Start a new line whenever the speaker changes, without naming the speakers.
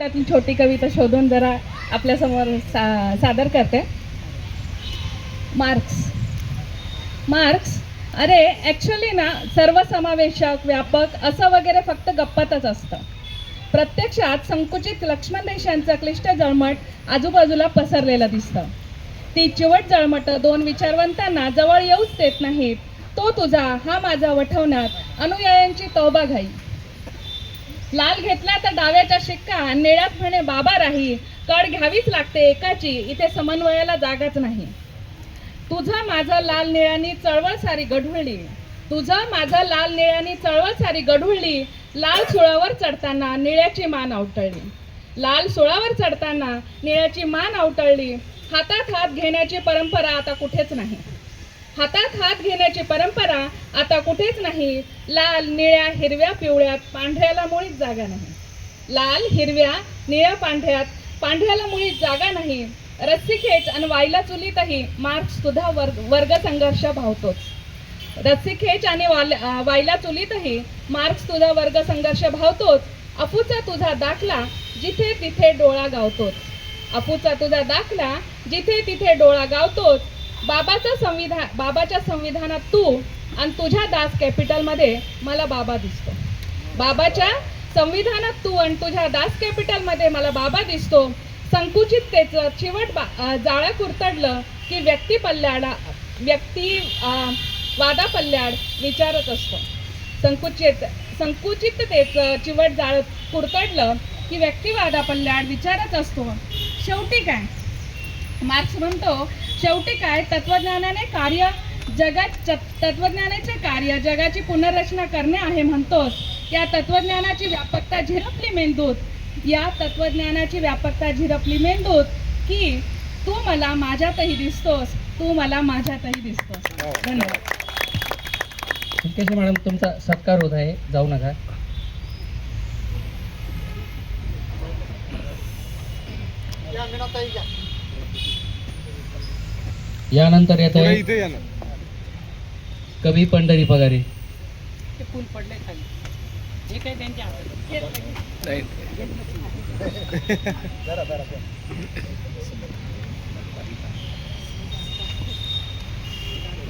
त्यातली छोटी कविता शोधून जरा आपल्यासमोर सा सादर करते. मार्क्स. मार्क्स. अरे ॲक्च्युली ना सर्वसमावेशक व्यापक असं वगैरे फक्त गप्पातच असतं. प्रत्यक्षात संकुचित लक्ष्मण देशांचं क्लिष्ट जळमट आजूबाजूला पसरलेलं दिसतं. ती चिवट जळमट दोन विचारवंतांना जवळ येऊच देत नाहीत. तो तुझा हा माझा वठवण्यात अनुयायांची तौबा घाई. लाल घेतला तर डाव्याचा शिक्का निळ्यात म्हणे बाबा राही कड घ्यावीच लागते एकाची इथे समन्वयाला जागाच नाही. तुझं माझं लाल निळ्यानी चळवळ सारी गढुळली तुझं माझं लाल निळ्यानी चळवळ सारी गढुळली लाल सुळावर चढताना निळ्याची मान आवटळली. लाल सुळावर चढताना निळ्याची मान आवटळली हातात हात घेण्याची परंपरा आता कुठेच नाही. हातात हात घेण्याची परंपरा आता कुठेच नाही. लाल निळ्या हिरव्या पिवळ्यात पांढऱ्याला मुळीच जागा नाही. लाल हिरव्या निळ्या पांढऱ्यात पांढऱ्याला मुळीच जागा नाही. रस्सीखेच आणि वायला चुलीतही मार्क्स सुद्धा वर्ग वर्ग संघर्ष भावतोच. रस्सीखेच आणि वाल वाईला वायला चुलीतही मार्क्स तुझा वर्ग संघर्ष भावतोच. अफूचा तुझा दाखला जिथे तिथे डोळा गावतोच. अफूचा तुझा दाखला जिथे तिथे डोळा गावतोच. बाबाचं संविधान बाबाच्या संविधानात तू आणि तुझ्या दास कॅपिटलमध्ये मला बाबा दिसतो. बाबाच्या संविधानात तू आणि तुझ्या दास कॅपिटलमध्ये मला बाबा दिसतो. संकुचिततेचं चिवट बा जाळं कुरतडलं की व्यक्ती पल्ल्याडा व्यक्ती वादा पल्ल्याड विचारत असतो. संकुचित संकुचिततेचं चिवट जाळं कुरतडलं की व्यक्तिवादा पल्ल्याड विचारत असतो. शेवटी काय? मार्क्स म्हणतो शेवटी काय? तत्वज्ञानाने कार्य जगात च- तत्वज्ञानाचे कार्य जगाची पुनर्रचना करणे आहे म्हणतोस. या तत्वज्ञानाची व्यापकता झिरपली मेंदूत. या तत्वज्ञानाची व्यापकता झिरपली मेंदूत की तू मला माझ्यातही दिसतोस. तू मला माझ्यातही दिसतोस. धन्यवाद.
मॅडम तुमचा सत्कार होत आहे. जाऊ नका. यानंतर येत आहे कवी पंढरी पगारे.